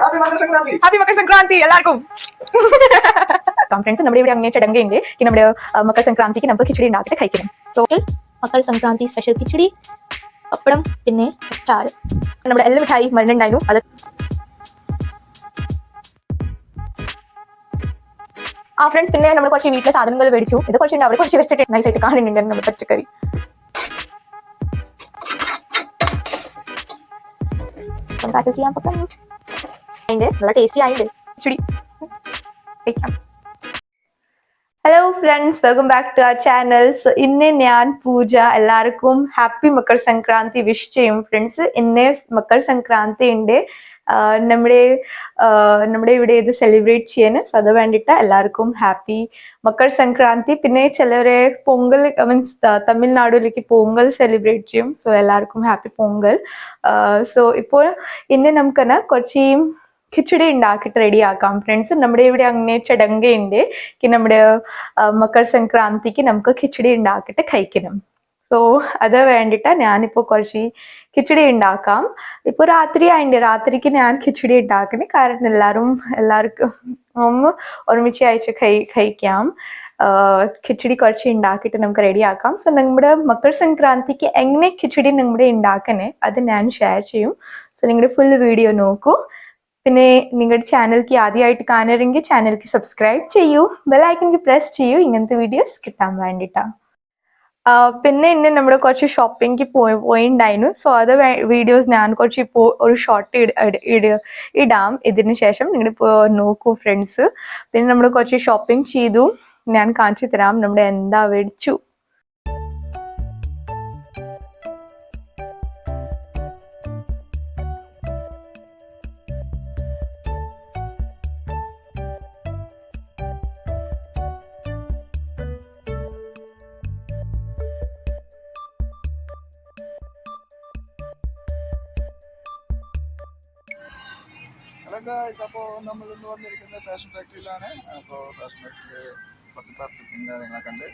Happy Makara Sankranti എല്ലാവർക്കും. Friends നമ്മുടെ ഇവിടെ അങ്ങനെ ചടങ്ങുണ്ട് നമ്മുടെ ആ, മകർ സംക്രാന്തിക്ക് നമുക്ക് കിച്ചടി ഉണ്ടാക്കിയിട്ട് കഴിക്കണം. ടോട്ടൽ മകർ സംക്രാന്തി സ്പെഷ്യൽ കിച്ചടി പപ്പടം പിന്നെ ചാറ് നമ്മുടെ എല്ലാ മിഠായി മരുന്നുണ്ടായിരുന്നു. അത് ആ ഫ്രണ്ട്സ് പിന്നെ നമ്മൾ കുറച്ച് വീട്ടിലെ സാധനങ്ങൾ മേടിച്ചു. ഇത് കുറച്ചുണ്ട് അവർ കുറച്ച് വെച്ചിട്ട് നൈസായിട്ട് കാണുന്നുണ്ടായിരുന്നു കാണുന്നുണ്ട് നമ്മുടെ പച്ചക്കറി. അപ്പം കാച്ചു hello friends welcome back to our channels ഇന്ന് ഞാൻ പൂജ എല്ലാവർക്കും ഹാപ്പി മക്കൾ സംക്രാന്തി വിഷ് ചെയ്യും. ഫ്രണ്ട്സ് ഇന്ന് മക്കൾ സംക്രാന്തി ഉണ്ട് നമ്മുടെ നമ്മുടെ ഇവിടെ ഇത് സെലിബ്രേറ്റ് ചെയ്യാൻ സോ അത് വേണ്ടിയിട്ട് എല്ലാവർക്കും ഹാപ്പി മക്കൾ സംക്രാന്തി. പിന്നെ ചിലരെ പൊങ്കൽ മീൻസ് തമിഴ്നാട്ടിലേക്ക് പൊങ്കൽ സെലിബ്രേറ്റ് ചെയ്യും. സോ എല്ലാവർക്കും ഹാപ്പി പൊങ്കൽ. സോ ഇപ്പോൾ ഇന്ന് നമുക്കെന്നാ കുറച്ച് കിച്ചടി ഉണ്ടാക്കിയിട്ട് റെഡിയാക്കാം. ഫ്രണ്ട്സ് നമ്മുടെ ഇവിടെ അങ്ങനെ ചടങ്ങുണ്ട്. നമ്മുടെ മക്കർ സംക്രാന്തിക്ക് നമുക്ക് കിച്ചടി ഉണ്ടാക്കിയിട്ട് കഴിക്കണം. സോ അത് വേണ്ടിയിട്ട് ഞാനിപ്പോൾ കുറച്ച് കിച്ചടി ഉണ്ടാക്കാം. ഇപ്പോൾ രാത്രി ആയിട്ട് രാത്രിക്ക് ഞാൻ കിച്ചടി ഉണ്ടാക്കണേ. കാരണം എല്ലാവരും എല്ലാവർക്കും ഒരുമിച്ച് അയച്ച് കൈ കഴിക്കാം. കിച്ചടി കുറച്ച് ഉണ്ടാക്കിയിട്ട് നമുക്ക് റെഡിയാക്കാം. സോ നമ്മുടെ മകർ സംക്രാന്തിക്ക് എങ്ങനെ കിച്ചടി നമ്മുടെ ഉണ്ടാക്കണേ അത് ഞാൻ ഷെയർ ചെയ്യും. സോ നിങ്ങളുടെ ഫുൾ വീഡിയോ നോക്കൂ. പിന്നെ നിങ്ങളുടെ ചാനൽക്ക് ആദ്യമായിട്ട് കാണരുമെങ്കിൽ ചാനൽക്ക് സബ്സ്ക്രൈബ് ചെയ്യൂ. ബെല്ലൈക്കൻക്ക് പ്രസ് ചെയ്യൂ. ഇങ്ങനത്തെ വീഡിയോസ് കിട്ടാൻ വേണ്ടിയിട്ടാണ് പിന്നെ ഇന്ന് നമ്മൾ കുറച്ച് ഷോപ്പിംഗ് പോയി പോയിണ്ടായിരുന്നു. സോ അത് വീഡിയോസ് ഞാൻ കുറച്ച് ഇപ്പോൾ ഒരു ഷോർട്ട് ഇടാം ഇതിന് ശേഷം നിങ്ങൾ നോക്കൂ ഫ്രണ്ട്സ് പിന്നെ നമ്മൾ കുറച്ച് ഷോപ്പിംഗ് ചെയ്തു. ഞാൻ കാണിച്ചു തരാം. നമ്മുടെ എന്താ മേടിച്ചു അപ്പോൾ നമ്മൾ ഇന്ന് വന്നിരിക്കുന്നത് ഫാഷൻ ഫാക്ടറിയിലാണ് അപ്പോൾ ഫാഷൻ ഫാക്ടറിയിൽ കുറച്ച് പർച്ചേസിങ് കാര്യങ്ങളൊക്കെ ഉണ്ട്.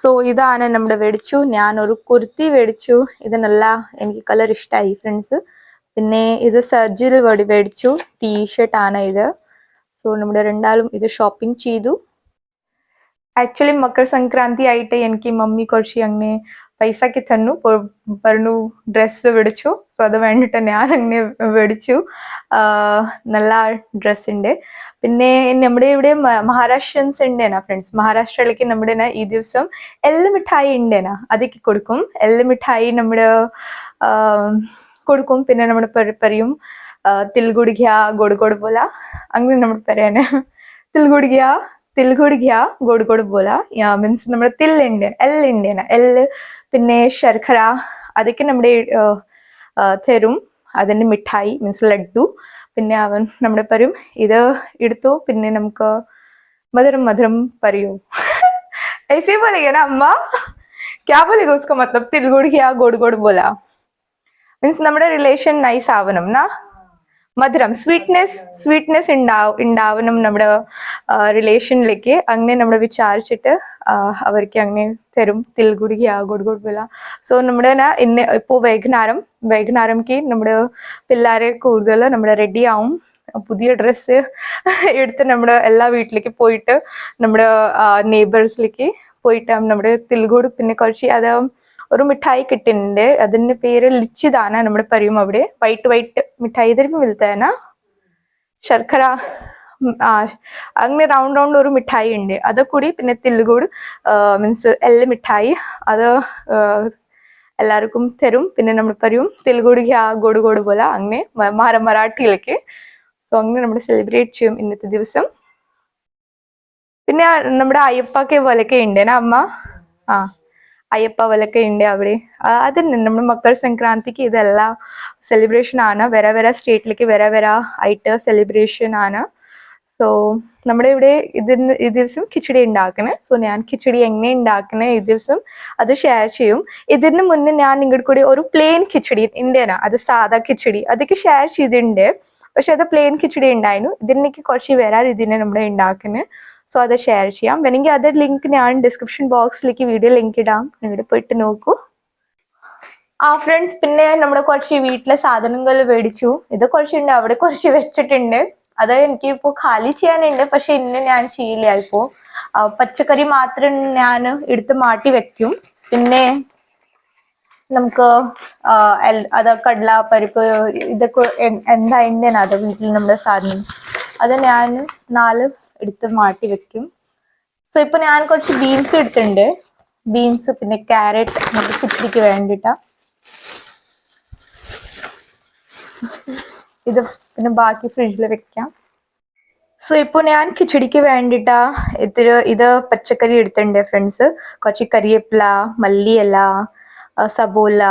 സോ ഇതാണ് നമ്മുടെ മേടിച്ചു ഒരു കുർത്തി മേടിച്ചു ഇത് നല്ല എനിക്ക് കളർ ഇഷ്ടമായി ഫ്രണ്ട്സ് പിന്നെ ഇത് സർജിൽ വടി മേടിച്ചു ടീഷർട്ട് ആണ് ഇത്. സോ നമ്മുടെ രണ്ടാളും ഇത് ഷോപ്പിംഗ് ചെയ്തു. ആക്ച്വലി മക്കൾ സംക്രാന്തി ആയിട്ട് എനിക്ക് മമ്മി കുറച്ച് അങ്ങനെ പൈസക്ക് തന്നു. പറഞ്ഞു ഡ്രസ്സ് മേടിച്ചു സോ അത് വേണ്ടിയിട്ട് ഞാൻ അങ്ങനെ മേടിച്ചു നല്ല ഡ്രസ് ഉണ്ട് പിന്നെ നമ്മുടെ ഇവിടെ മഹാരാഷ്ട്രൻസ് ഉണ്ടേനാ ഫ്രണ്ട്സ് മഹാരാഷ്ട്രയിലേക്ക് നമ്മുടെ ഈ ദിവസം എല്ലാം മിഠായി ഉണ്ടേനാ അതൊക്കെ കൊടുക്കും. എല്ലാം മിഠായി നമ്മുടെ കൊടുക്കും. പിന്നെ നമ്മുടെ പറ- പറയും തിൽഗുടിഗ്യ ഗോഡ്ഗോഡ് ഗോഡ് പോല. അങ്ങനെ നമ്മൾ പറയാന് തിൽഗുടിഗ്യ തിൽഗുടിഗ്യ ഗോഡ്ഗോഡ് ഗോഡ് പോല മീൻസ് നമ്മുടെ തില്ലുണ്ട് എല്ലുണ്ടേന എല്ല് പിന്നെ ശർക്കര അതൊക്കെ നമ്മുടെ ആഹ് ആഹ് തരും അതിൻ്റെ മിഠായി മീൻസ് ലഡു പിന്നെ അവൻ നമ്മുടെ പറയും ഇത് എടുത്തു പിന്നെ നമുക്ക് മധുരം മധുരം പറയൂ ऐसे ही बोलेगे ना अम्मा क्या बोलेगा उसका मतलब तिल गुड़ क्या गोड़ गोड़ बोला മീൻസ് നമ്മുടെ റിലേഷൻ നൈസ് ആവണം നാ മധുരം. സ്വീറ്റ്നെസ് സ്വീറ്റ്നെസ് ഉണ്ടാവും ഉണ്ടാവണം നമ്മുടെ റിലേഷനിലേക്ക് അങ്ങനെ നമ്മൾ വിചാരിച്ചിട്ട് അവർക്ക് അങ്ങനെ തരും. തിൽഗുടിക്ക് പോല സോ നമ്മുടെ ഇന്ന് ഇപ്പോൾ വൈകുന്നേരം വൈകുന്നേരംക്ക് നമ്മുടെ പിള്ളേരെ കൂടുതൽ നമ്മുടെ റെഡി ആവും. പുതിയ ഡ്രസ്സ് എടുത്ത് നമ്മുടെ എല്ലാ വീട്ടിലേക്ക് പോയിട്ട് നമ്മുടെ നെയ്ബേഴ്സിലേക്ക് പോയിട്ട് നമ്മുടെ തിൽഗുട് പിന്നെ കുറച്ച് അത് ഒരു മിഠായി കിട്ടുന്നുണ്ട് അതിന്റെ പേര് ലിച്ചിദാന നമ്മുടെ പറയും അവിടെ. വൈറ്റ് വൈറ്റ് മിഠായി ഇതൊരു വിൽത്തേന ശർക്കര അങ്ങനെ റൗണ്ട് റൗണ്ട് ഒരു മിഠായി ഉണ്ട്. അത് കൂടി പിന്നെ തില്ലുകൂട് മീൻസ് എല്ല മിഠായി. അത് എല്ലാവർക്കും തരും. പിന്നെ നമ്മൾ പറയും തില്ലുകൂട് ഗ്യാ ഗോഡ് ഗോഡ് പോലെ അങ്ങനെ മ- മറാഠിയിലേക്ക്. സോ അങ്ങനെ നമ്മൾ സെലിബ്രേറ്റ് ചെയ്യും ഇന്നത്തെ ദിവസം. പിന്നെ നമ്മുടെ അയ്യപ്പൊക്കെ പോലൊക്കെ ഉണ്ട് അമ്മ? ആ. അയ്യപ്പ വലക്ക ഉണ്ട് അവിടെ. ആ, അതന്നെ നമ്മുടെ മക്കർ സംക്രാന്തിക്ക് ഇതെല്ലാം സെലിബ്രേഷൻ ആണ്. വേറെ വേറെ സ്റ്റേറ്റിലേക്ക് വേറെ വേറെ ആയിട്ട് സെലിബ്രേഷൻ ആണ്. സോ നമ്മുടെ ഇവിടെ ഇതിന് ഈ ദിവസം കിച്ചടി ഉണ്ടാക്കണേ. സോ ഞാൻ കിച്ചടി എങ്ങനെ ഉണ്ടാക്കണേ ഈ ദിവസം അത് ഷെയർ ചെയ്യും. ഇതിന് മുന്നേ ഞാൻ നിങ്ങളുടെ കൂടി ഒരു പ്ലെയിൻ കിച്ചടി ഇന്ത്യനാ അത് സാധാ കിച്ചടി അതൊക്കെ ഷെയർ ചെയ്തിട്ടുണ്ട്. പക്ഷെ അത് പ്ലെയിൻ കിച്ചടി ഉണ്ടായിരുന്നു. ഇതിനേക്ക് കുറച്ച് വേറെ രീതിയിൽ നമ്മുടെ ഉണ്ടാക്കുന്നത് സോ അത് ഷെയർ ചെയ്യാം. വേണമെങ്കിൽ അത് ലിങ്ക് ഞാൻ ഡിസ്ക്രിപ്ഷൻ ബോക്സിലേക്ക് വീഡിയോ ലിങ്ക് ഇടാം. നിങ്ങൾ പോയിട്ട് നോക്കൂ. ആ ഫ്രണ്ട്സ് പിന്നെ നമ്മുടെ കുറച്ച് വീട്ടിലെ സാധനങ്ങൾ മേടിച്ചു. ഇത് കുറച്ചുണ്ട്. അവിടെ കുറച്ച് വെച്ചിട്ടുണ്ട്. അത് എനിക്ക് ഇപ്പോൾ ഖാലി ചെയ്യാനുണ്ട്. പക്ഷെ ഇന്ന് ഞാൻ ചെയ്യില്ല ഇപ്പോൾ. പച്ചക്കറി മാത്രം ഞാൻ എടുത്ത് മാറ്റി വെക്കും. പിന്നെ നമുക്ക് അത് കടല പരിപ്പ് ഇതൊക്കെ എന്താ ഉണ്ട് അത് വീട്ടിൽ നമ്മുടെ സാധനം. അത് ഞാൻ നാല് എടുത്ത് മാറ്റി വെക്കും. സോ ഇപ്പൊ ഞാൻ കുറച്ച് ബീൻസ് എടുത്തിട്ടുണ്ട്. ബീൻസ് പിന്നെ ക്യാരറ്റ് നമുക്ക് കിച്ചടിക്ക് വേണ്ടിട്ടാ. ഇത് പിന്നെ ബാക്കി ഫ്രിഡ്ജിൽ വെക്കാം. സോ ഇപ്പോൾ ഞാൻ കിച്ചടിക്ക് വേണ്ടിട്ടാ ഇത്തിരി ഇത് പച്ചക്കറി എടുത്തിട്ടുണ്ട് ഫ്രണ്ട്സ് കുറച്ച് കറിവേപ്പില മല്ലിയില സബോല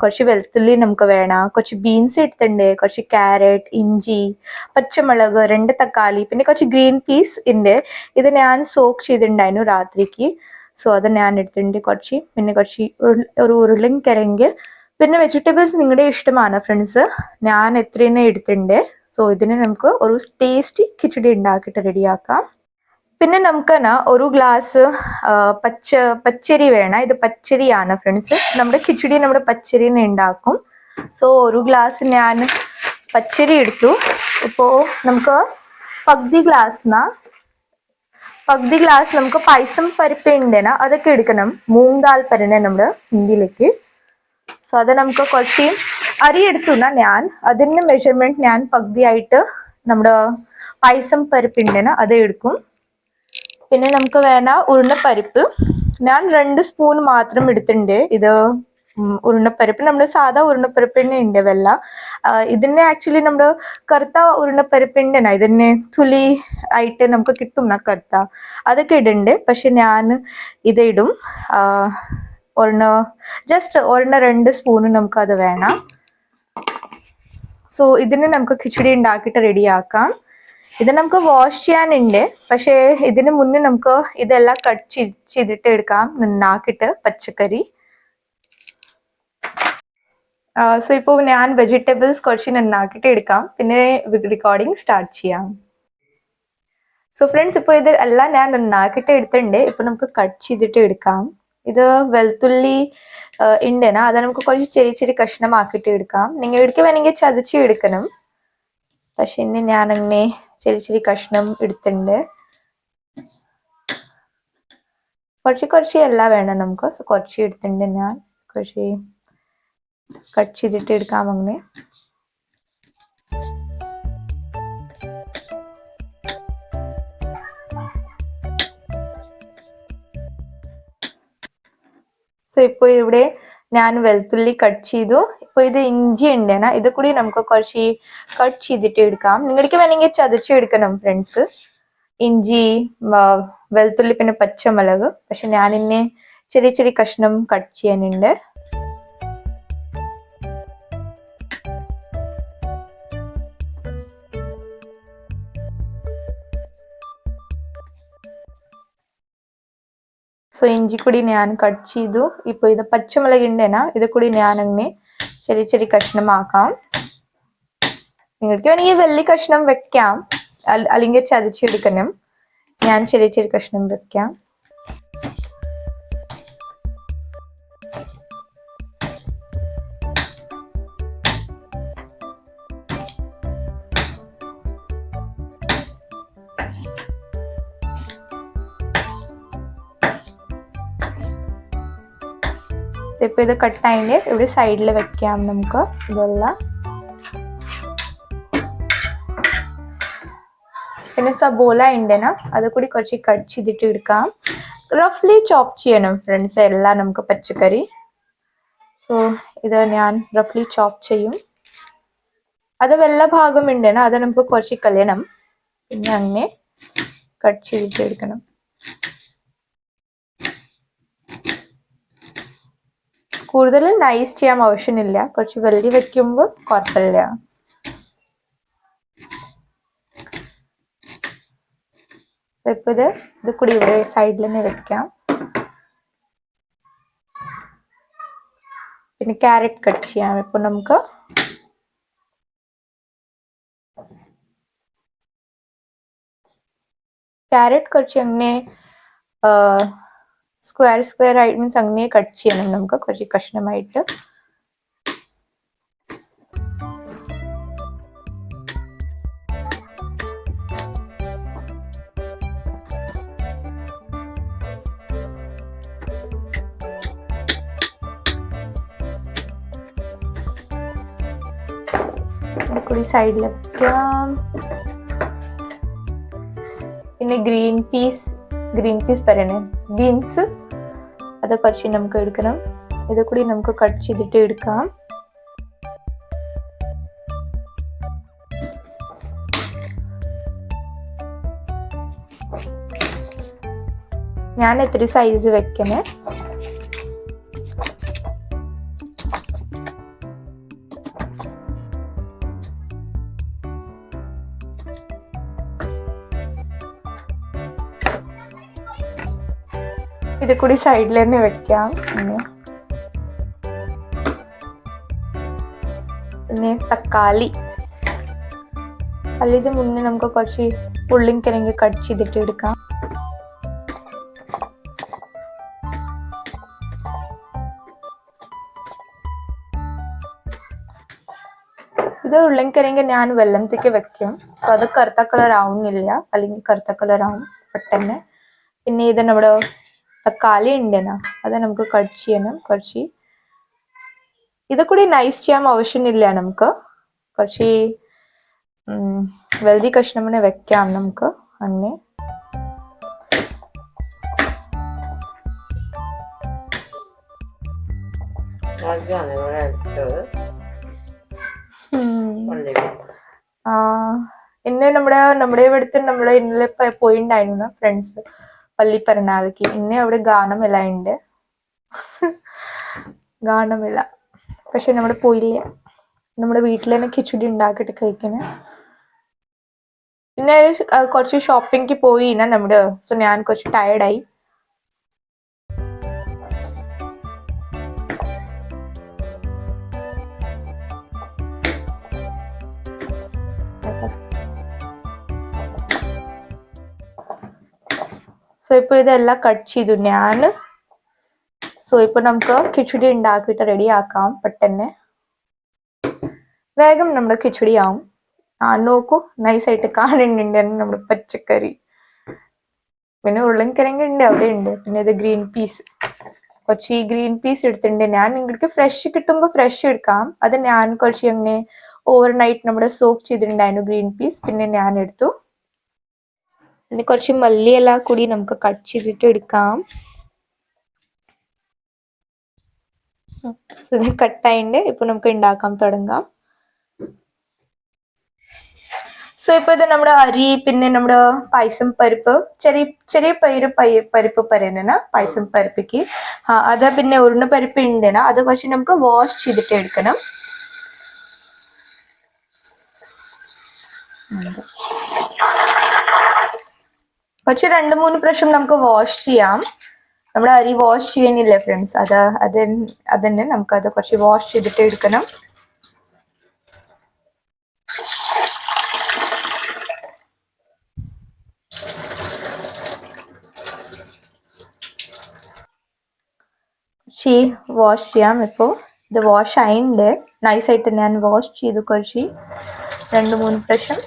കുറച്ച് വെളുത്തുള്ളി നമുക്ക് വേണം. കുറച്ച് ബീൻസ് എടുത്തിട്ടുണ്ട്. കുറച്ച് ക്യാരറ്റ് ഇഞ്ചി പച്ചമുളക് രണ്ട് തക്കാളി പിന്നെ കുറച്ച് ഗ്രീൻ പീസ് ഉണ്ട്. ഇത് ഞാൻ സോക്ക് ചെയ്തിട്ടുണ്ടായിരുന്നു രാത്രിക്ക്. സോ അത് ഞാൻ എടുത്തിട്ടുണ്ട് കുറച്ച്. പിന്നെ കുറച്ച് ഒരു ഉരുളൻ കിഴങ്ങ് പിന്നെ വെജിറ്റബിൾസ് നിങ്ങളുടെ ഇഷ്ടമാണ് ഫ്രണ്ട്സ് ഞാൻ എത്രയെന്നെ എടുത്തിട്ടുണ്ട്? സോ ഇതിന് നമുക്ക് ഒരു ടേസ്റ്റി കിച്ചടി ഉണ്ടാക്കിയിട്ട് റെഡിയാക്കാം പിന്നെ നമുക്ക് ന ഒരു ഗ്ലാസ് പച്ച പച്ചരി വേണം. ഇത് പച്ചരിയാണ് ഫ്രണ്ട്സ് നമ്മുടെ കിച്ചടി നമ്മുടെ പച്ചരിനെ ഉണ്ടാക്കും. സോ ഒരു ഗ്ലാസ് ഞാൻ പച്ചരി എടുത്തു. ഇപ്പോൾ നമുക്ക് പകുതി ഗ്ലാസ്ന പകുതി ഗ്ലാസ് നമുക്ക് പൈസം പരിപ്പ് ഉണ്ടേന അതൊക്കെ എടുക്കണം. മൂങ് നമ്മൾ നമ്മുടെ ഹിന്ദിയിലേക്ക് സോ അത് നമുക്ക് കുറച്ച് അരി എടുത്തു ന ഞാൻ. അതിന്റെ മെഷർമെന്റ് ഞാൻ പകുതിയായിട്ട് നമ്മുടെ പൈസം പരിപ്പ് ഉണ്ടേന അത് എടുക്കും. പിന്നെ നമുക്ക് വേണ്ട ഉരുണ്ടപ്പരിപ്പ് ഞാൻ രണ്ട് സ്പൂൺ മാത്രം എടുത്തിട്ടുണ്ട്. ഇത് ഉരുണ്ടപ്പരിപ്പ് നമ്മുടെ സാധാ ഉരുളപ്പരിപ്പിന്റെ ഉണ്ട് വെള്ള ഇതിനെ ആക്ച്വലി നമ്മുടെ കറുത്ത ഉരുളപ്പരിപ്പിന്റെ ഇതിനെ തുലി ആയിട്ട് നമുക്ക് കിട്ടും ന കറുത്ത. അതൊക്കെ ഇടുന്നുണ്ട് പക്ഷെ ഞാൻ ഇത് ഇടും ഒരെണ്ണ ജസ്റ്റ് ഒരെണ്ണ രണ്ട് സ്പൂൺ നമുക്ക് അത് വേണം. സോ ഇതിനെ നമുക്ക് കിച്ചടി ഉണ്ടാക്കിയിട്ട് റെഡിയാക്കാം ഇത് നമുക്ക് വാഷ് ചെയ്യാനുണ്ട്. പക്ഷേ ഇതിന് മുന്നേ നമുക്ക് ഇതെല്ലാം കട്ട് ചെയ്തിട്ട് എടുക്കാം. നന്നാക്കിട്ട് പച്ചക്കറി. സോ ഇപ്പോൾ ഞാൻ വെജിറ്റബിൾസ് കുറച്ച് നന്നാക്കിട്ട് എടുക്കാം. പിന്നെ റെക്കോർഡിംഗ് സ്റ്റാർട്ട് ചെയ്യാം. സോ ഫ്രണ്ട്സ് ഇപ്പോൾ ഇത് എല്ലാം ഞാൻ നന്നാക്കിട്ട് എടുത്തിട്ടുണ്ട്. ഇപ്പൊ നമുക്ക് കട്ട് ചെയ്തിട്ട് എടുക്കാം. ഇത് വെളുത്തുള്ളി ഉണ്ടെന്നാ. അത് നമുക്ക് കുറച്ച് ചെറിയ ചെറിയ കഷ്ണമാക്കിയിട്ട് എടുക്കാം. നിങ്ങൾ എടുക്കുക വേണമെങ്കിൽ ചതച്ച് എടുക്കണം. പക്ഷെ ഇനി ഞാൻ അങ്ങനെ ചെറിയ ചെറിയ കഷ്ണം എടുത്തിട്ടുണ്ട്. കുറച്ച് കുറച്ച് അല്ല വേണം നമുക്ക്. സോ കുറച്ച് എടുത്തിട്ടുണ്ട് ഞാൻ. കുറച്ച് കട്ട് ചെയ്തിട്ട് എടുക്കാം അങ്ങനെ. സോ ഇപ്പോൾ ഇവിടെ ഞാൻ വെളുത്തുള്ളി കട്ട് ചെയ്തു. ഇപ്പോൾ ഇത് ഇഞ്ചി ഉണ്ടേന ഇത് കൂടി നമുക്ക് കുറച്ച് കട്ട് ചെയ്തിട്ട് എടുക്കാം. നിങ്ങൾക്ക് വേണമെങ്കിൽ ചതച്ച് എടുക്കണം ഫ്രണ്ട്സ് ഇഞ്ചി വെളുത്തുള്ളി പിന്നെ പച്ചമുളക്. പക്ഷെ ഞാൻ ഇന്നെ ചെറിയ ചെറിയ കഷ്ണം കട്ട് ചെയ്യാനുണ്ട്. ಸೊ ಇಂಜಿ ಕುಡಿ ನಾನು ಕಟ್ ചെയ്തു ഇപ്പോൾ ഇത് പച്ചമുളക് ഉണ്ടേന ഇത് കൂടി ഞാൻ അങ്ങനെ ചെറിയ ചെറിയ കഷ്ണമാക്കാം നിങ്ങൾക്ക് വേണമെങ്കിൽ വലിയ കഷ്ണം വെക്കാം അൽ- അല്ലെങ്കിൽ ചതച്ചെടുക്കണം ഞാൻ ചെറിയ ചെറിയ കഷ്ണം വെക്കാം ഇപ്പൊ ഇത് കട്ടായിട്ട് ഇവിടെ സൈഡിൽ വെക്കാം നമുക്ക്. ഇതെല്ലാം പിന്നെ സബോല ഉണ്ടെന അത് കൂടി കുറച്ച് കട്ട് ചെയ്തിട്ട് എടുക്കാം. റഫ്ലി ചോപ്പ് ചെയ്യണം ഫ്രണ്ട്സ് എല്ലാം നമുക്ക് പച്ചക്കറി. സോ ഇത് ഞാൻ റഫ്ലി ചോപ്പ് ചെയ്യും. അത് വെള്ള ഭാഗം ഉണ്ടെന അത് നമുക്ക് കുറച്ച് കളയണം പിന്നെ അങ്ങനെ കട്ട് ചെയ്തിട്ട് എടുക്കണം. കൂടുതൽ നൈസ് ചെയ്യാൻ ആവശ്യമില്ല. കുറച്ച് വെള്ളി വെക്കുമ്പോൾ കുഴപ്പമില്ല. ഇപ്പോൾ ഇത് ഇത് കൂടി ഇവിടെ സൈഡിൽ തന്നെ വെക്കാം. പിന്നെ ക്യാരറ്റ് കട്ട് ചെയ്യാം. ഇപ്പൊ നമുക്ക് ക്യാരറ്റ് കുറച്ച് അങ്ങനെ സ്ക്വയർ സ്ക്വയർ ആയിട്ട് മീൻസ് അങ്ങനെ കട്ട് ചെയ്യണം. നമുക്ക് കുറച്ച് കഷ്ണമായിട്ട്. കൂടി സൈഡിൽ വെക്കാം പിന്നെ ഗ്രീൻ പീസ് ഗ്രീൻ പീസ് പറയണേ. ബീൻസ് അത് കുറച്ച് നമുക്ക് എടുക്കണം. ഇത് കൂടി നമുക്ക് കട്ട് ചെയ്തിട്ട് എടുക്കാം. ഞാൻ എത്ര സൈസ് വെക്കണേ. ഇത് കൂടി സൈഡിൽ തന്നെ വെക്കാം. പിന്നെ തക്കാളി. അല്ല ഇത് മുന്നേ നമുക്ക് കുറച്ച് ഉള്ളിൻ കിഴങ്ങ് കട്ട് ചെയ്തിട്ട് എടുക്കാം. ഇത് ഉള്ളിൻകിഴങ്ങ് ഞാൻ വെള്ളത്തേക്ക് വെക്കും. സോ അത് കറുത്ത കളർ ആവുന്നില്ല. അല്ലെങ്കിൽ കറുത്ത കളർ ആവും പെട്ടെന്ന്. പിന്നെ ഇത് നമ്മുടെ തക്കാളി ഉണ്ടേനാ അത് നമുക്ക് കട്ട് ചെയ്യണം കുറച്ച്. ഇത് കൂടി നൈസ് ചെയ്യാൻ ആവശ്യമില്ല നമുക്ക്. കുറച്ച് വെൽതി കഷ്ണമിനെ വെക്കാം നമുക്ക് അങ്ങനെ. ഇന്ന് നമ്മുടെ നമ്മുടെ ഇവിടുത്തെ നമ്മുടെ ഇന്നലെ പോയിണ്ടായിരുന്നു ഫ്രണ്ട്സ് പള്ളി പെരുന്നാൾക്ക് ഇന്ന് അവിടെ ഗാനമേള ഉണ്ട്. ഗാനമേള. പക്ഷെ നമ്മുടെ പോയില്ല. നമ്മുടെ വീട്ടിൽ തന്നെ കിച്ചടി ഉണ്ടാക്കിയിട്ട് കഴിക്കണേ. പിന്നെ കുറച്ച് ഷോപ്പിംഗ് പോയി. നമ്മുടെ സോ ഞാൻ കുറച്ച് ടയർഡായി സോ ഇപ്പൊ ഇതെല്ലാം കട്ട് ചെയ്തു. ഞാൻ സോ ഇപ്പൊ നമുക്ക് കിച്ചടി ഉണ്ടാക്കിയിട്ട് റെഡി ആക്കാം പെട്ടെന്ന്. വേഗം നമ്മുടെ കിച്ചടി ആവും. ആ നോക്കൂ നൈസായിട്ട് കാണുന്നുണ്ട് നമ്മുടെ പച്ചക്കറി. പിന്നെ ഉരുളൻകിഴങ്ങ് ഉണ്ട് അവിടെ ഉണ്ട്. പിന്നെ ഇത് ഗ്രീൻ പീസ് കുറച്ച് ഈ ഗ്രീൻ പീസ് എടുത്തിട്ടുണ്ട്. ഞാൻ നിങ്ങൾക്ക് ഫ്രഷ് കിട്ടുമ്പോൾ ഫ്രഷ് എടുക്കാം. അത് ഞാൻ കുറച്ച് അങ്ങനെ ഓവർനൈറ്റ് നമ്മുടെ സോക്ക് ചെയ്തിട്ടുണ്ടായിരുന്നു ഗ്രീൻ പീസ് പിന്നെ ഞാൻ എടുത്തു. പിന്നെ കുറച്ച് മല്ലിയില കൂടി നമുക്ക് കട്ട് ചെയ്തിട്ട് എടുക്കാം. ഇത് കട്ടായിണ്ട് ഇപ്പൊ നമുക്ക് ഉണ്ടാക്കാൻ തുടങ്ങാം. സോ ഇപ്പൊ ഇത് നമ്മുടെ അരി പിന്നെ നമ്മുടെ പായസം പരിപ്പ് ചെറിയ ചെറിയ പയറ് പയ പരിപ്പ് പറയുന്ന പായസം പരിപ്പിക്ക്. ആ അത് പിന്നെ ഉരുണ പരിപ്പ് ഉണ്ടെന്ന അത് കുറച്ച് നമുക്ക് വാഷ് ചെയ്തിട്ട് എടുക്കണം. കുറച്ച് രണ്ട് മൂന്ന് പ്രാവശ്യം നമുക്ക് വാഷ് ചെയ്യാം. നമ്മുടെ അരി വാഷ് ചെയ്യുന്നില്ലേ ഫ്രണ്ട്സ് അത് അത് അതന്നെ നമുക്ക് അത് കുറച്ച് വാഷ് ചെയ്തിട്ട് എടുക്കണം. കുറച്ച് വാഷ് ചെയ്യാം ഇപ്പോൾ ഇത് വാഷ് ആയിണ്ട് നൈസായിട്ട് ഞാൻ വാഷ് ചെയ്തു കുറച്ച്. രണ്ട് മൂന്ന് പ്രാവശ്യം.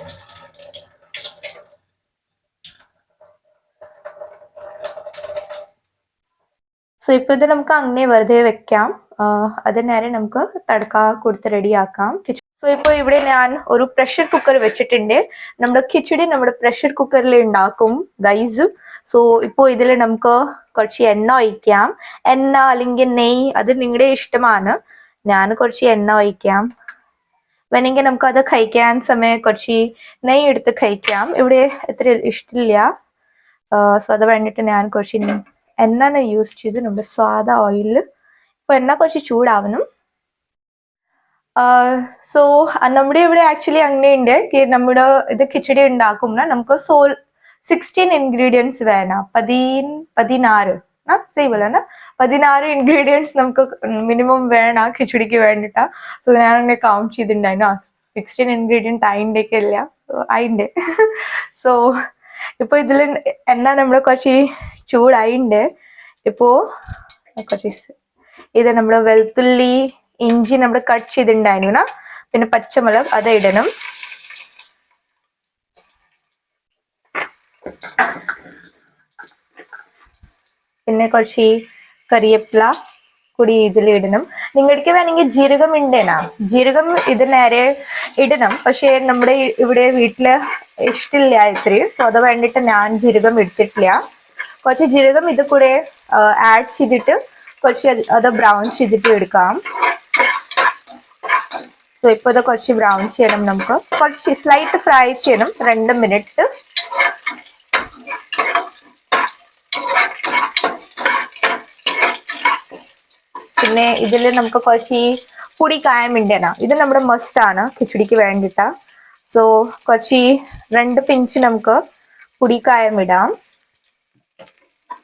സോ ഇപ്പൊ ഇത് നമുക്ക് അങ്ങനെ വെറുതെ വെക്കാം. അതിനേരെ അത് നേരെ നമുക്ക് തടക്ക കൊടുത്ത് റെഡിയാക്കാം. സോ ഇപ്പൊ ഇവിടെ ഞാൻ ഒരു പ്രഷർ കുക്കർ വെച്ചിട്ടുണ്ട്. നമ്മുടെ കിച്ചടി നമ്മുടെ പ്രഷർ കുക്കറിൽ ഉണ്ടാക്കും ഗൈസ് സോ ഇപ്പൊ ഇതിൽ നമുക്ക് കുറച്ച് എണ്ണ ഒഴിക്കാം. എണ്ണ അല്ലെങ്കിൽ നെയ്യ് അത് നിങ്ങളുടെ ഇഷ്ടമാണ്. ഞാൻ കുറച്ച് എണ്ണ ഒഴിക്കാം. വേണമെങ്കിൽ നമുക്ക് അത് കഴിക്കാൻ സമയം കുറച്ച് നെയ്യ് എടുത്ത് കഴിക്കാം. ഇവിടെ എത്ര ഇഷ്ടമില്ല. സോ അത് വേണ്ടിയിട്ട് ഞാൻ കുറച്ച് എണ്ണ യൂസ് ചെയ്തിട്ടുണ്ട്. സാധാ ഓയിലിൽ ഇപ്പൊ എണ്ണ കുറച്ച് ചൂടാവണം. സോ നമ്മുടെ ഇവിടെ ആക്ച്വലി അങ്ങനെയുണ്ട്. നമ്മുടെ ഇത് കിച്ചടി ഉണ്ടാക്കുമ്പോൾ നമുക്ക് സോൾ സിക്സ്റ്റീൻ ഇൻഗ്രീഡിയൻസ് വേണം. പതിൻ പതിനാറ്. ആ സെയിം അല്ല? പതിനാറ് ഇൻഗ്രീഡിയൻസ് നമുക്ക് മിനിമം വേണം കിച്ചടിക്ക് വേണ്ടിട്ടാ. സോ ഞാൻ അങ്ങനെ കൗണ്ട് ചെയ്തിട്ടുണ്ടായിരുന്നു. സിക്സ്റ്റീൻ ഇൻഗ്രീഡിയന്റ് അതിന്റെയൊക്കെ ഇല്ല അതിന്റെ സോ ഇപ്പൊ ഇതിൽ എണ്ണ നമ്മുടെ കുറച്ച് ചൂടായിണ്ട്. ഇപ്പോ കുറച്ച് ഇത് നമ്മുടെ വെളുത്തുള്ളി ഇഞ്ചി നമ്മൾ കട്ട് ചെയ്തിട്ടുണ്ടായിരുന്നു പിന്നെ പച്ചമുളക് അത് ഇടണം. പിന്നെ കുറച്ച് കറിവേപ്പില. കൂടി ഇതിൽ ഇടണം. നിങ്ങൾക്ക് വേണമെങ്കിൽ ജീരകം ഇണ്ടേനാ ജീരകം ഇത് നേരെ ഇടണം. പക്ഷേ നമ്മുടെ ഇവിടെ വീട്ടിൽ ഇഷ്ടമില്ല ഇത്രയും സോ അത് വേണ്ടിയിട്ട് ഞാൻ ജീരകം എടുത്തിട്ടില്ല. കുറച്ച് ജീരകം ഇത് കൂടെ ആഡ് ചെയ്തിട്ട് കുറച്ച് അത് ബ്രൗൺ ചെയ്തിട്ട് എടുക്കാം. സോ ഇപ്പോൾ ഇത് കുറച്ച് ബ്രൗൺ ചെയ്യണം നമുക്ക്. കുറച്ച് സ്ലൈറ്റ് ഫ്രൈ ചെയ്യണം. രണ്ട് മിനിറ്റ് പിന്നെ ഇതിൽ നമുക്ക് കുറച്ച് പൊടി കായം ഉണ്ടേന? ഇത് നമ്മുടെ മസ്റ്റ് ആണ് കിച്ചടിക്ക് വേണ്ടിട്ട സോ കുറച്ച് രണ്ട് പിഞ്ച് നമുക്ക് പുടി കായം ഇടാം.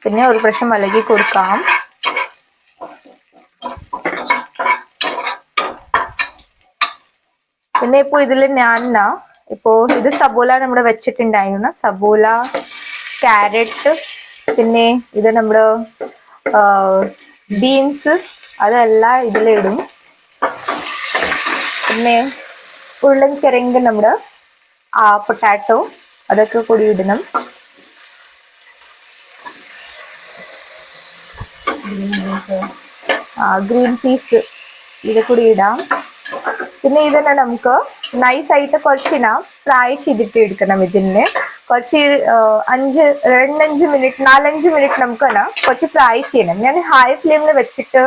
പിന്നെ ഒരു പ്രാവശ്യം അലകി കൊടുക്കാം. പിന്നെ ഇപ്പോൾ ഇതിൽ ഞാൻ ഇപ്പോ ഇത് സബോല നമ്മുടെ വെച്ചിട്ടുണ്ടായിരുന്നു സബോല ക്യാരറ്റ് പിന്നെ ഇത് നമ്മുടെ ബീൻസ് അതെല്ലാം ഇതിലിടും. പിന്നെ ഉരുളൻകിഴങ്ങ് നമ്മുടെ ആ പൊട്ടാറ്റോ അതൊക്കെ കൂടി ഇടണം. ഗ്രീൻ പീസ് ഇത് കൂടി ഇടാം. പിന്നെ ഇതിനെ നമുക്ക് നൈസ് ആയിട്ട് കുറച്ചിന ഫ്രൈ ചെയ്തിട്ട് എടുക്കണം ഇതിനെ. കുറച്ച് അഞ്ച് രണ്ടഞ്ച് മിനിറ്റ് നാലഞ്ച് മിനിറ്റ് നമുക്ക് കുറച്ച് ഫ്രൈ ചെയ്യണം. ഞാൻ ഹൈ ഫ്ലെയിമിൽ വെച്ചിട്ട്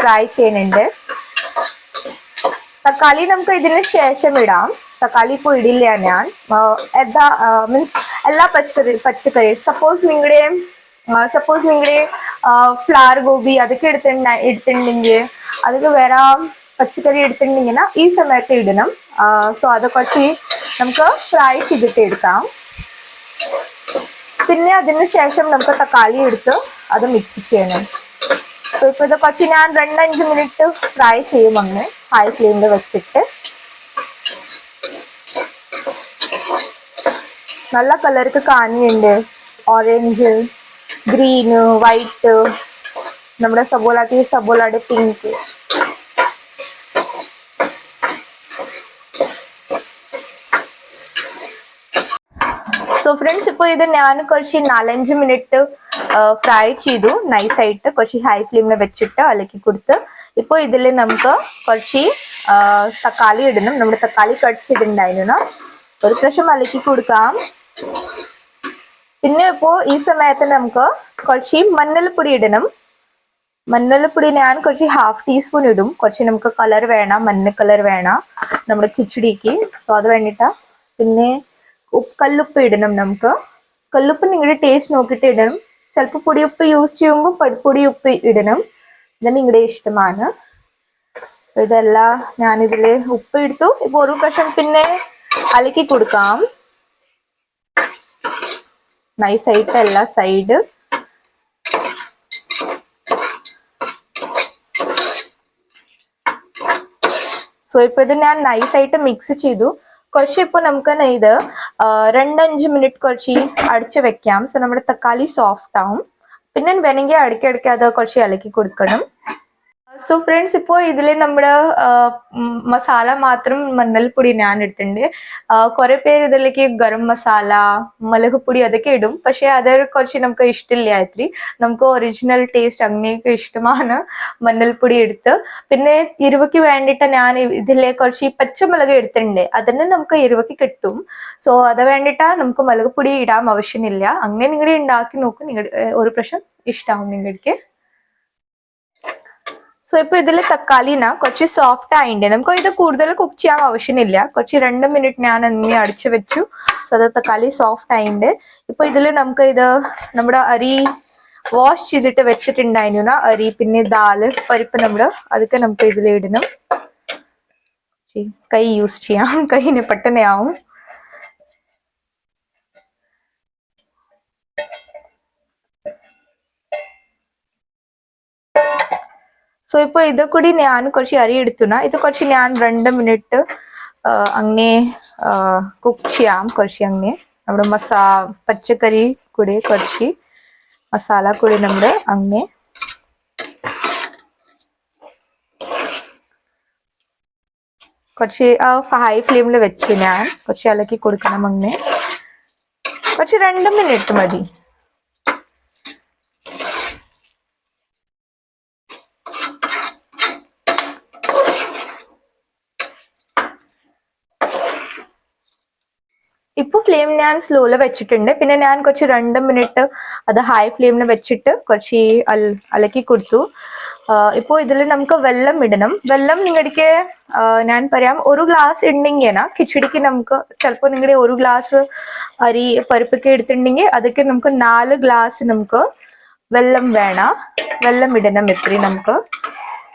ഫ്രൈ ചെയ്യുന്നുണ്ട്. തക്കാളി നമുക്ക് ഇതിന് ശേഷം ഇടാം. തക്കാളി ഇപ്പോൾ ഇടില്ല ഞാൻ. എന്താ മീൻസ് എല്ലാ പച്ചക്കറി പച്ചക്കറി സപ്പോസ് നിങ്ങളുടെ സപ്പോസ് നിങ്ങളുടെ ഫ്ലവർ ഗോബി അതൊക്കെ എടുത്തിട്ടുണ്ട എടുത്തിട്ടുണ്ടെങ്കിൽ അതൊക്കെ വേറെ പച്ചക്കറി എടുത്തിട്ടുണ്ടെങ്കിൽ ഈ സമയത്ത് ഇടണം. സോ അത് കുറച്ച് നമുക്ക് ഫ്രൈ ചെയ്തിട്ട് എടുക്കാം. പിന്നെ അതിന് ശേഷം നമുക്ക് തക്കാളി എടുത്ത് അത് മിക്സ് ചെയ്യണം. ഇപ്പൊ ഇത് കുറച്ച് ഞാൻ രണ്ടഞ്ച് മിനിറ്റ് ഫ്രൈ ചെയ്യും അങ്ങ് ഹൈ ഫ്ലെയിമിൽ വെച്ചിട്ട്. നല്ല കളർക്ക് കാണിയുണ്ട് ഓറഞ്ച് ഗ്രീന് വൈറ്റ് നമ്മുടെ സബോളക്ക് സബോളയുടെ പിങ്ക് സോ ഫ്രണ്ട്സ് ഇപ്പോൾ ഇത് ഞാൻ കുറച്ച് നാലഞ്ച് മിനിറ്റ് ഫ്രൈ ചെയ്തു. നൈസായിട്ട് കുറച്ച് ഹൈ ഫ്ലെയിമിൽ വെച്ചിട്ട് അലക്കി കൊടുത്ത് ഇപ്പോൾ ഇതിൽ നമുക്ക് കുറച്ച് തക്കാളി ഇടണം. നമ്മുടെ തക്കാളി കട്ട് ചെയ്തിട്ടുണ്ടായിരുന്നു. ഒരു പ്രാവശ്യം അലക്കി കൊടുക്കാം. പിന്നെ ഇപ്പോൾ ഈ സമയത്ത് നമുക്ക് കുറച്ച് മഞ്ഞൾപ്പൊടി ഇടണം. മഞ്ഞൾപ്പൊടി ഞാൻ കുറച്ച് ഹാഫ് ടീസ്പൂൺ ഇടും. കുറച്ച് നമുക്ക് കളർ വേണം. മഞ്ഞ കളർ വേണം. നമ്മുടെ കിച്ചടിക്ക്. സോ അത് വേണ്ടിട്ടാ. പിന്നെ കല്ലുപ്പ് ഇടണം നമുക്ക്. കല്ലുപ്പ് നിങ്ങളുടെ ടേസ്റ്റ് നോക്കിയിട്ട് ഇടണം. ചിലപ്പോൾ പൊടിയുപ്പ് യൂസ് ചെയ്യുമ്പോൾ പൊടി ഉപ്പ് ഇടണം. ഇത് നിങ്ങളുടെ ഇഷ്ടമാണ്. ഇതെല്ലാം ഞാനിതിൽ ഉപ്പ് എടുത്തു ഇപ്പൊ ഒരു പ്രാവശ്യം പിന്നെ അലക്കി കൊടുക്കാം. നൈസായിട്ട് എല്ലാ സൈഡ് സോ ഇപ്പൊ ഇത് ഞാൻ നൈസായിട്ട് മിക്സ് ചെയ്തു. കുറച്ച് ഇപ്പൊ നമുക്ക് തന്നെ ഇത് രണ്ടഞ്ച് മിനിറ്റ് കുറച്ച് അടിച്ച് വെക്കാം. സോ നമ്മുടെ തക്കാളി സോഫ്റ്റ് ആവും. പിന്നെ വേണമെങ്കിൽ ഇടയ്ക്കിടയ്ക്ക് അത് കുറച്ച് ഇളക്കി കൊടുക്കണം. സോ ഫ്രണ്ട്സ് ഇപ്പോൾ ഇതിൽ നമ്മുടെ മസാല മാത്രം മണ്ണൽപ്പൊടി ഞാൻ എടുത്തിട്ടുണ്ട്. കുറെ പേര് ഇതിലേക്ക് ഗരം മസാല മുളക് പൊടി അതൊക്കെ ഇടും. പക്ഷെ അത് കുറച്ച് നമുക്ക് ഇഷ്ടമില്ല ഇത്തിരി. നമുക്ക് ഒറിജിനൽ ടേസ്റ്റ് അങ്ങനെയൊക്കെ ഇഷ്ടമാണ് മണ്ണൽപ്പൊടി എടുത്ത്. പിന്നെ ഇരുവയ്ക്ക് വേണ്ടിയിട്ട് ഞാൻ ഇതിലെ കുറച്ച് പച്ചമുളക് എടുത്തിട്ടുണ്ട്. അതിന് നമുക്ക് ഇരുവയ്ക്ക് കിട്ടും. സോ അത് വേണ്ടിയിട്ട് നമുക്ക് മുളക് പൊടി ഇടാൻ ആവശ്യമില്ല. അങ്ങനെ നിങ്ങൾ ഉണ്ടാക്കി നോക്കും. നിങ്ങളുടെ ഒരു പ്രശ്നം ഇഷ്ടമാവും നിങ്ങൾക്ക് സോ ഇപ്പൊ ഇതിൽ തക്കാളിന കുറച്ച് സോഫ്റ്റ് ആയിണ്ട്. നമുക്ക് ഇത് കൂടുതൽ കുക്ക് ചെയ്യാൻ ആവശ്യമില്ല. കുറച്ച് രണ്ട് മിനിറ്റ് ഞാൻ എന്നി അടിച്ചു വെച്ചു. സോ അത് തക്കാളി സോഫ്റ്റ് ആയിണ്ട്. ഇപ്പൊ ഇതിൽ നമുക്ക് ഇത് നമ്മുടെ അരി വാഷ് ചെയ്തിട്ട് വെച്ചിട്ടുണ്ടായിരുന്നു അരി. പിന്നെ ദാൽ പരിപ്പ് നമ്മുടെ അതൊക്കെ നമുക്ക് ഇതിൽ ഇടണം. കൈ യൂസ് ചെയ്യാം. കൈ പെട്ടെന്ന് ആവും ಸೊ ಇಪ್ಪ ಇದು ಕೂಡ ನಾನು കുറച്ച് അരി എടുത്തുന ഇത് കുറച്ച് ഞാൻ രണ്ട് മിനിറ്റ് അങ്ങനെ കുക്ക് ചെയ്യാം കുറച്ച് അങ്ങനെ നമ്മുടെ മസാ പച്ചക്കറി കൂടി കുറച്ച് മസാല കൂടി നമ്മുടെ അങ്ങനെ കുറച്ച് ഹൈ ഫ്ലെയിമിൽ വെച്ചു ഞാൻ കുറച്ച് ഇളക്കി കൊടുക്കണം അങ്ങനെ കുറച്ച് രണ്ട് മിനിറ്റ് മതി ഫ്ലെയിം ഞാൻ സ്ലോയിൽ വെച്ചിട്ടുണ്ട്. പിന്നെ ഞാൻ കുറച്ച് രണ്ട് മിനിറ്റ് അത് ഹൈ ഫ്ലെയിമിൽ വെച്ചിട്ട് കുറച്ച് അലക്കി കൊടുത്തു. ഇപ്പോൾ ഇതിൽ നമുക്ക് വെള്ളം ഇടണം. വെള്ളം നിങ്ങൾക്ക് ഞാൻ പറയാം ഒരു ഗ്ലാസ് ഉണ്ടെങ്കിൽ കിച്ചടിക്ക് നമുക്ക് ചിലപ്പോൾ നിങ്ങളുടെ ഒരു ഗ്ലാസ് അരി പരിപ്പൊക്കെ എടുത്തിട്ടുണ്ടെങ്കിൽ അതൊക്കെ നമുക്ക് നാല് ഗ്ലാസ് നമുക്ക് വെള്ളം വേണം. വെള്ളം ഇടണം ഇത്രയും നമുക്ക്.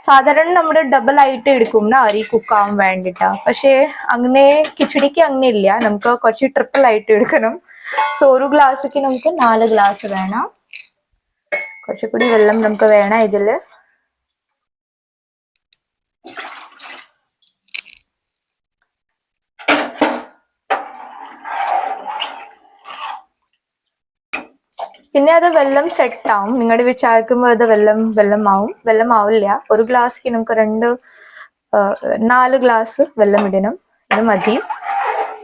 സാധാരണ നമ്മൾ ഡബിൾ ആയിട്ട് എടുക്കും അരി കുക്കാവാൻ വേണ്ടിട്ടാ. പക്ഷേ അങ്ങനെ കിച്ചടിക്ക് അങ്ങനെ ഇല്ല. നമുക്ക് കുറച്ച് ട്രിപ്പിൾ ആയിട്ട് എടുക്കണം. സോ ഒരു ഗ്ലാസ്സിക്ക് നമുക്ക് നാല് ഗ്ലാസ് വേണം. കുറച്ചുകൂടി വെള്ളം നമുക്ക് വേണം ഇതിൽ. പിന്നെ അത് വെള്ളം സെറ്റ് ആവും. നിങ്ങളുടെ വിചാരിക്കുമ്പോൾ അത് വെള്ളം വെള്ളമാവും വെള്ളമാവില്ല ഒരു ഗ്ലാസ്സിക്ക് നമുക്ക് രണ്ട് നാല് ഗ്ലാസ് വെള്ളം ഇടണം. ഇത് മതി.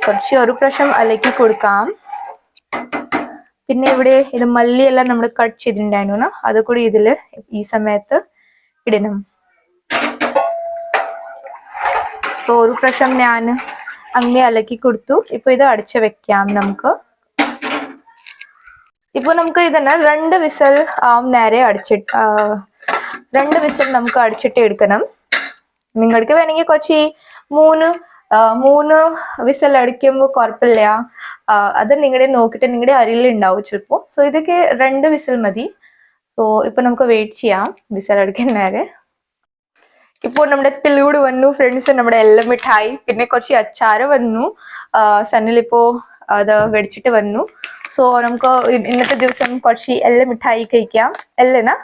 കുറച്ച് ഒരു പ്രാവശ്യം അലക്കി കൊടുക്കാം. പിന്നെ ഇവിടെ ഇത് മല്ലിയെല്ലാം നമ്മൾ കട്ട് ചെയ്തിട്ടുണ്ടായിരുന്നു അത് കൂടി ഇതിൽ ഈ സമയത്ത് ഇടണം. സോ ഒരു പ്രാവശ്യം ഞാൻ അങ്ങനെ അലക്കി കൊടുത്തു. ഇപ്പൊ ഇത് അടച്ചു വെക്കാം നമുക്ക്. ഇപ്പൊ നമുക്ക് ഇതന്നെ രണ്ട് വിസൽ നേരെ അടിച്ചിട്ട് രണ്ട് വിസൽ നമുക്ക് അടിച്ചിട്ട് എടുക്കണം. നിങ്ങൾക്ക് വേണമെങ്കിൽ കുറച്ച് മൂന്ന് മൂന്ന് വിസൽ അടിക്കുമ്പോൾ കുഴപ്പമില്ല അത് നിങ്ങളുടെ നോക്കിയിട്ട് നിങ്ങളുടെ അരിയിൽ ഉണ്ടാവും ചിലപ്പോൾ സോ ഇതൊക്കെ രണ്ട് വിസൽ മതി. സോ ഇപ്പൊ നമുക്ക് വെയിറ്റ് ചെയ്യാം. വിസൽ അടിക്കാൻ നേരെ. ഇപ്പോൾ നമ്മുടെ തെലുഗുട് വന്നു ഫ്രണ്ട്സ് നമ്മുടെ എല്ലാം മിഠായി പിന്നെ കുറച്ച് അച്ചാറ് വന്നു സണ്ണിലിപ്പോ അത് വെടിച്ചിട്ട് വന്നു. സോ നമുക്ക് ഇന്നത്തെ ദിവസം കുറച്ച് എല്ലാം മിഠായി കഴിക്കാം. എല്ലാം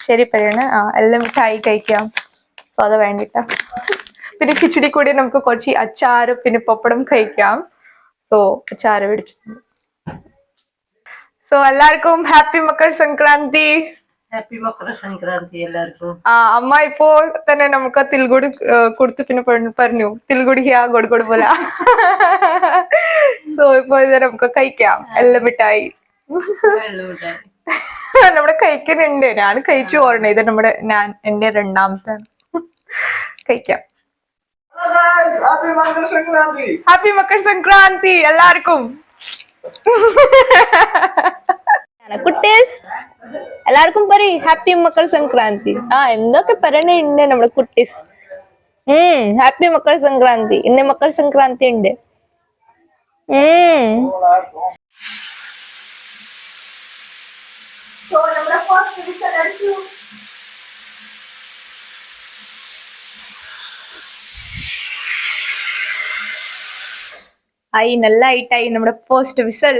ശരി പറയണ. ആ എല്ലാം മിഠായി കഴിക്കാം. സോ അത് വേണ്ടിട്ടാ. പിന്നെ കിച്ചടി കൂടി നമുക്ക് കുറച്ച് അച്ചാറ് പിന്നെ പപ്പടം കഴിക്കാം. സോ അച്ചാറ് പിടിച്ചിട്ടുണ്ട് സോ എല്ലാവർക്കും ഹാപ്പി മക്കർ സംക്രാന്തി ഹാപ്പി മകര സംക്രാന്തി എല്ലാവർക്കും. ആ അമ്മ ഇപ്പോൾ തന്നെ നമുക്ക് തിൽഗുടി കൊടുത്തു. പിന്നെ പറഞ്ഞു- തിൽഗുടി ഹിയാ കൊടുക്കോട് പോലെ. സോ ഇപ്പൊ ഇത് നമുക്ക് കഴിക്കാം. എല്ലാം മിഠായി. നമ്മുടെ കഴിക്കുന്നുണ്ട് ഞാൻ കഴിച്ചു ഓർണ ഇത് നമ്മുടെ ഞാൻ എന്റെ രണ്ടാമത്തെ കഴിക്കാം. ഹാപ്പി മക്കർ സംക്രാന്തി എല്ലാവർക്കും. കുട്ടീസ് എല്ലാവർക്കും പറ ഹാപ്പി മക്കർ സംക്രാന്തി. ആ എന്തൊക്കെ പറയണുണ്ട് നമ്മുടെ കുട്ടീസ്. ഉം ഹാപ്പി മക്കർ സംക്രാന്തി. ഇന്ന് മക്കർ സംക്രാന്തി ഉണ്ട് ഉം. ആയി നല്ല ആയിട്ടായി നമ്മുടെ ഫസ്റ്റ് വിസൽ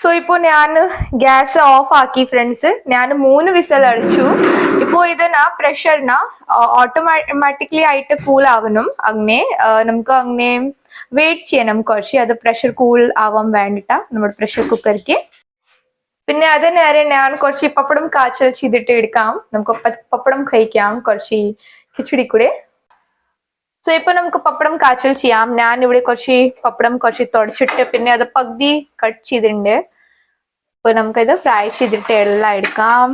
സോ ഇപ്പോ ഞാൻ ഗ്യാസ് ഓഫ് ആക്കി ഫ്രണ്ട്സ് ഞാൻ മൂന്ന് വിസൽ അടിച്ചു. ഇപ്പോ ഇതിന പ്രഷറിന ഓട്ടോമാറ്റിക്കലി ആയിട്ട് കൂൾ ആവണം അങ്ങനെ നമുക്ക് അങ്ങനെ വെയിറ്റ് ചെയ്യണം കുറച്ച്. അത് പ്രഷർ കൂൾ ആവാൻ വേണ്ടിട്ടാ നമ്മുടെ പ്രഷർ കുക്കർക്ക് പിന്നെ അത് നേരെ ഞാൻ കുറച്ച് പപ്പടം കാച്ചൽ ചെയ്തിട്ട് എടുക്കാം. നമുക്ക് പപ്പടം കഴിക്കാം. കുറച്ച് കിച്ചടി കൂടെ. സോ ഇപ്പൊ നമുക്ക് പപ്പടം കാച്ചൽ ചെയ്യാം. ഞാൻ ഇവിടെ കുറച്ച് പപ്പടം കുറച്ച് തുടച്ചിട്ട് പിന്നെ അത് പകുതി കട്ട് ചെയ്തിട്ടുണ്ട്. അപ്പൊ നമുക്കത് ഫ്രൈ ചെയ്തിട്ട് എല്ലാം എടുക്കാം.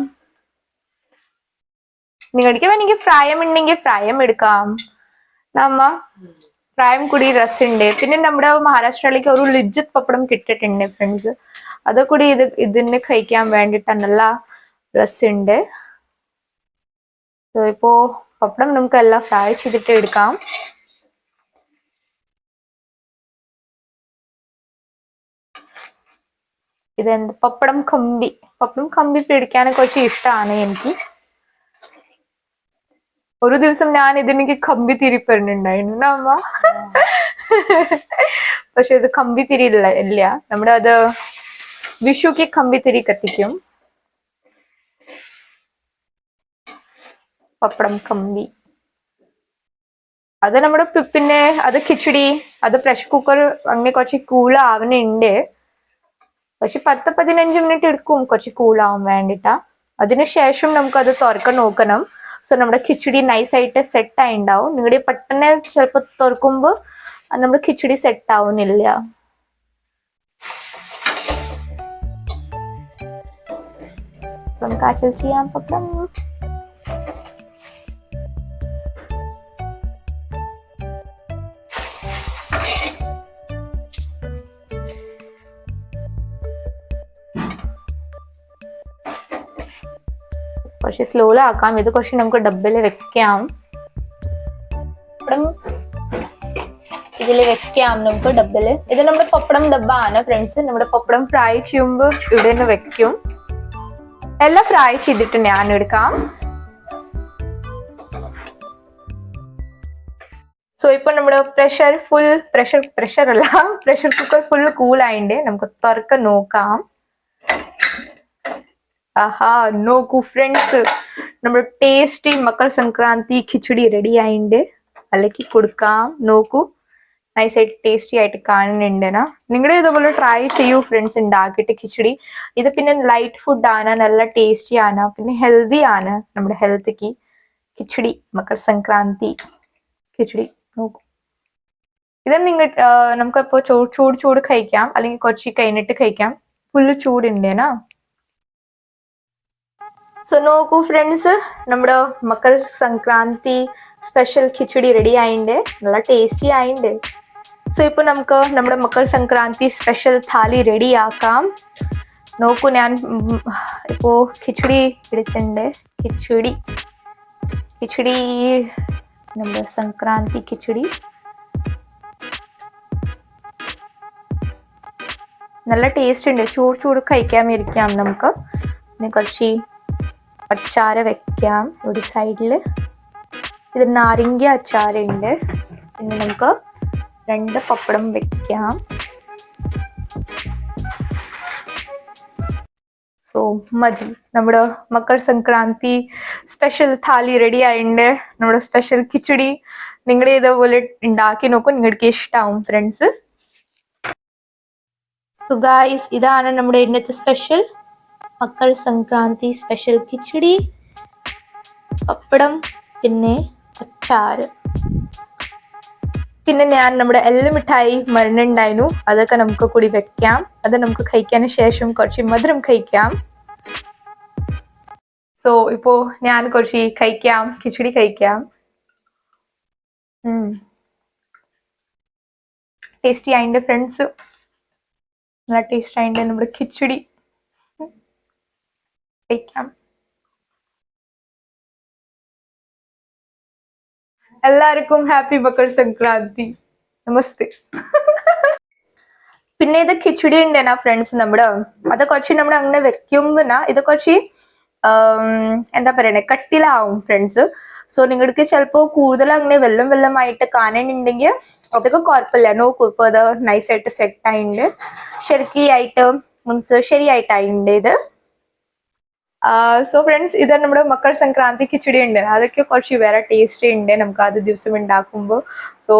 നിങ്ങൾക്ക് വേണമെങ്കിൽ ഫ്രൈം ഉണ്ടെങ്കിൽ ഫ്രൈം എടുക്കാം. നമ്മ ഫ്രൈം കൂടി രസമുണ്ട്. പിന്നെ നമ്മുടെ മഹാരാഷ്ട്രയിലേക്ക് ഒരു ലിജിത് പപ്പടം കിട്ടിയിട്ടുണ്ട് ഫ്രണ്ട്സ് അത് കൂടി ഇത് ഇതിന് കഴിക്കാൻ വേണ്ടിട്ട് നല്ല രസമുണ്ട്. ഇപ്പോ പപ്പടം നമുക്ക് എല്ലാം ഫ്രൈ ചെയ്തിട്ട് എടുക്കാം. ഇതെന്ത്? പപ്പടം കമ്പി. പപ്പടം കമ്പി പിടിക്കാനൊക്കെ കുറച്ച് ഇഷ്ടമാണ് എനിക്ക്. ഒരു ദിവസം ഞാൻ ഇതിനെനിക്ക് കമ്പി തിരിപ്പറുണ്ടായിരുന്നു അമ്മ? പക്ഷെ ഇത് കമ്പി തിരി ഇല്ല. ഇല്ല നമ്മുടെ അത് വിഷുക്ക് കമ്പി തിരി കത്തിക്കും. പപ്പടം കമ്പി. അത് നമ്മുടെ പിന്നെ അത് കിച്ചടി അത് പ്രഷർ കുക്കർ അങ്ങനെ കുറച്ച് കൂളാവുന്നുണ്ട് പക്ഷെ പത്ത് പതിനഞ്ച് മിനിറ്റ് എടുക്കും കുറച്ച് കൂളാവാൻ വേണ്ടിട്ടാ. അതിനുശേഷം നമുക്ക് അത് തുറക്കാൻ നോക്കണം. സോ നമ്മുടെ കിച്ചടി നൈസ് ആയിട്ട് സെറ്റ് ആയിണ്ടാവും നിങ്ങളുടെ പെട്ടെന്ന് ചിലപ്പോൾ തുറക്കുമ്പോൾ നമ്മുടെ കിച്ചടി സെറ്റ് ആവുന്നില്ല. നമുക്ക് ചെയ്യാം പപ്പടം. കുറച്ച് സ്ലോയിലാക്കാം ഇത് കുറച്ച് നമുക്ക് ഡബിൽ വെക്കാം. ഇതിൽ വെക്കാം നമുക്ക് ഡബിൽ ഇത് നമ്മുടെ പപ്പടം ഡബാണ് ഫ്രണ്ട്സ് നമ്മുടെ പപ്പടം ഫ്രൈ ചെയ്യുമ്പോൾ ഇവിടെ നിന്ന് വെക്കും. എല്ലാം ഫ്രൈ ചെയ്തിട്ട് ഞാൻ എടുക്കാം. സോ ഇപ്പൊ നമ്മുടെ പ്രഷർ ഫുൾ പ്രഷർ പ്രഷർ അല്ല. പ്രഷർ കുക്കർ ഫുൾ കൂൾ ആയിണ്ട്. നമുക്ക് തുറക്ക നോക്കാം. ആഹാ നോക്കൂ ഫ്രണ്ട്സ് നമ്മൾ ടേസ്റ്റി മകർ സംക്രാന്തി ഖിച്ചടി റെഡി ആയിണ്ട്. അലക്കി കൊടുക്കാം. നോക്കൂ നൈസ് ആയിട്ട് ടേസ്റ്റി ആയിട്ട് കാണുന്നുണ്ട് നിങ്ങളുടെ ഇതുപോലെ ട്രൈ ചെയ്യൂ ഫ്രണ്ട്സ് ഉണ്ടാക്കിയിട്ട് ഖിച്ചടി ഇത് പിന്നെ ലൈറ്റ് ഫുഡ് ആണ് നല്ല ടേസ്റ്റി ആണ് പിന്നെ ഹെൽത്തി ആണ് നമ്മുടെ ഹെൽത്തിക്ക് ഖിച്ചടി മക്കൾ സംക്രാന്തി ഖിച്ചടി നോക്കൂ ഇത് നിങ്ങൾ നമുക്കിപ്പോ ചൂട് ചൂട് ചൂട് കഴിക്കാം. അല്ലെങ്കിൽ കുറച്ച് കഴിഞ്ഞിട്ട് കഴിക്കാം. ഫുള്ള് ചൂടുണ്ടേനാ സോ നോക്കൂ ഫ്രണ്ട്സ് നമ്മുടെ മകർ സംക്രാന്തി സ്പെഷ്യൽ ഖിച്ചടി റെഡി ആയിണ്ട്. നല്ല ടേസ്റ്റി ആയിണ്ട്. സോ ഇപ്പോൾ നമുക്ക് നമ്മുടെ മകർ സംക്രാന്തി സ്പെഷ്യൽ താലി റെഡി ആക്കാം. നോക്കൂ ഞാൻ ഉം, ഇപ്പോ ഖിച്ചടി എടുത്തിട്ടുണ്ട്. ഖിച്ചടി ഖിച്ചടി നമ്മുടെ സംക്രാന്തി ഖിച്ചടി നല്ല ടേസ്റ്റ് ഉണ്ട്. ചൂട് ചൂട് കഴിക്കാൻ ഇരിക്കാം നമുക്ക്. പിന്നെ കുറച്ച് അച്ചാറ് വെക്കാം. ഒരു സൈഡിൽ ഇത് നാരങ്ങ അച്ചാറുണ്ട്. പിന്നെ നമുക്ക് രണ്ട് പപ്പടം വെക്കാം. സോ മതി. നമ്മുടെ മക്കൾ സംക്രാന്തി സ്പെഷ്യൽ താലി റെഡി ആയിട്ടുണ്ട് നമ്മുടെ സ്പെഷ്യൽ കിച്ചടി നിങ്ങളുടെ ഇതേപോലെ ഉണ്ടാക്കി നോക്കും. നിങ്ങൾക്ക് ഇഷ്ടാവും ഫ്രണ്ട്സ് സോ ഗായ്സ് ഇതാണ് നമ്മുടെ ഇന്നത്തെ സ്പെഷ്യൽ മക്കർ സംക്രാന്തി സ്പെഷ്യൽ കിച്ചടി പപ്പടം പിന്നെ അച്ചാർ പിന്നെ ഞാൻ നമ്മുടെ എല്ല് മിഠായി മരുന്നുണ്ടായിരുന്നു അതൊക്കെ നമുക്ക് കൂടി വെക്കാം. അത് നമുക്ക് കഴിക്കാൻ ശേഷം കുറച്ച് മധുരം കഴിക്കാം. സോ ഇപ്പോ ഞാൻ കുറച്ച് കഴിക്കാം കിച്ചടി കഴിക്കാം. ടേസ്റ്റി ആയിട്ട് ഫ്രണ്ട്സ് നല്ല ടേസ്റ്റ് ആയിട്ട് നമ്മുടെ കിച്ചടി. കഴിക്കാം എല്ലാവർക്കും ഹാപ്പി മകർ സംക്രാന്തി. നമസ്തേ. പിന്നെ ഇത് കിച്ചടി ഉണ്ടേനാ ഫ്രണ്ട്സ് നമ്മുടെ അത് കുറച്ച് നമ്മൾ അങ്ങനെ വെക്കുമ്പോനാ ഇത് കുറച്ച് എന്താ പറയണേ കട്ടിലാവും ഫ്രണ്ട്സ്. സോ നിങ്ങൾക്ക് ചിലപ്പോ കൂടുതൽ അങ്ങനെ വെള്ളം വെള്ളമായിട്ട് കാണാനുണ്ടെങ്കിൽ അതൊക്കെ കുഴപ്പമില്ല. നോക്കൂ ഇപ്പൊ അത് നൈസായിട്ട് സെറ്റ് ആയിട്ടുണ്ട് ശരിക്കായിട്ട് മീൻസ് ശരിയായിട്ടായിട്ടുണ്ട് ഇത്. സോ ഫ്രണ്ട്സ് ഇത് നമ്മുടെ മക്കർ സംക്രാന്തി കിച്ചടി ഉണ്ട്. അതൊക്കെ കുറച്ച് വേറെ ടേസ്റ്റ് ഉണ്ട്. നമുക്ക് അത് ദിവസം ഉണ്ടാക്കുമ്പോൾ സോ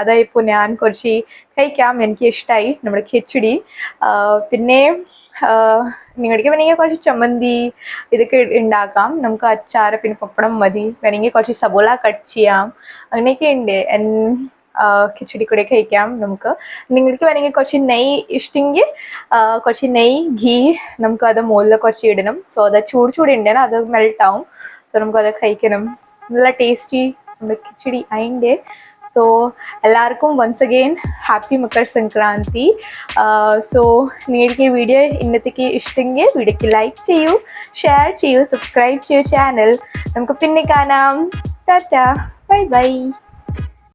അതായിപ്പോൾ ഞാൻ കുറച്ച് കഴിക്കാം. എനിക്ക് ഇഷ്ടമായി നമ്മുടെ കിച്ചടി. പിന്നെ നിങ്ങൾക്ക് വേണമെങ്കിൽ കുറച്ച് ചമ്മന്തി ഇതൊക്കെ ഉണ്ടാക്കാം. നമുക്ക് അച്ചാറ് പിന്നെ പപ്പടം മതി. വേണമെങ്കിൽ കുറച്ച് സബോള കട്ട് ചെയ്യാം. അങ്ങനെയൊക്കെ ഉണ്ട്. കിച്ചടി കൂടെ കഴിക്കാം നമുക്ക്. നിങ്ങൾക്ക് വേണമെങ്കിൽ കുറച്ച് നെയ് ഇഷ്ടമെങ്കിൽ കുറച്ച് നെയ് ഘീ നമുക്ക് അത് മുകളിൽ കുറച്ച് ഇടണം. സോ അത് ചൂട് ചൂട് ഉണ്ടേന അത് മെൽട്ട് ആവും. സോ നമുക്ക് അത് കഴിക്കണം. നല്ല ടേസ്റ്റി നമ്മുടെ കിച്ചടി അതിന്റെ സോ എല്ലാവർക്കും once again happy Makar Sankranti. So നിങ്ങൾക്ക് ഈ വീഡിയോ ഇന്നത്തേക്ക് ഇഷ്ടമെങ്കിൽ വീഡിയോക്ക് ലൈക്ക് ചെയ്യൂ ഷെയർ ചെയ്യൂ സബ്സ്ക്രൈബ് ചെയ്യൂ ചാനൽ നമുക്ക് പിന്നെ കാണാം. Tata bye bye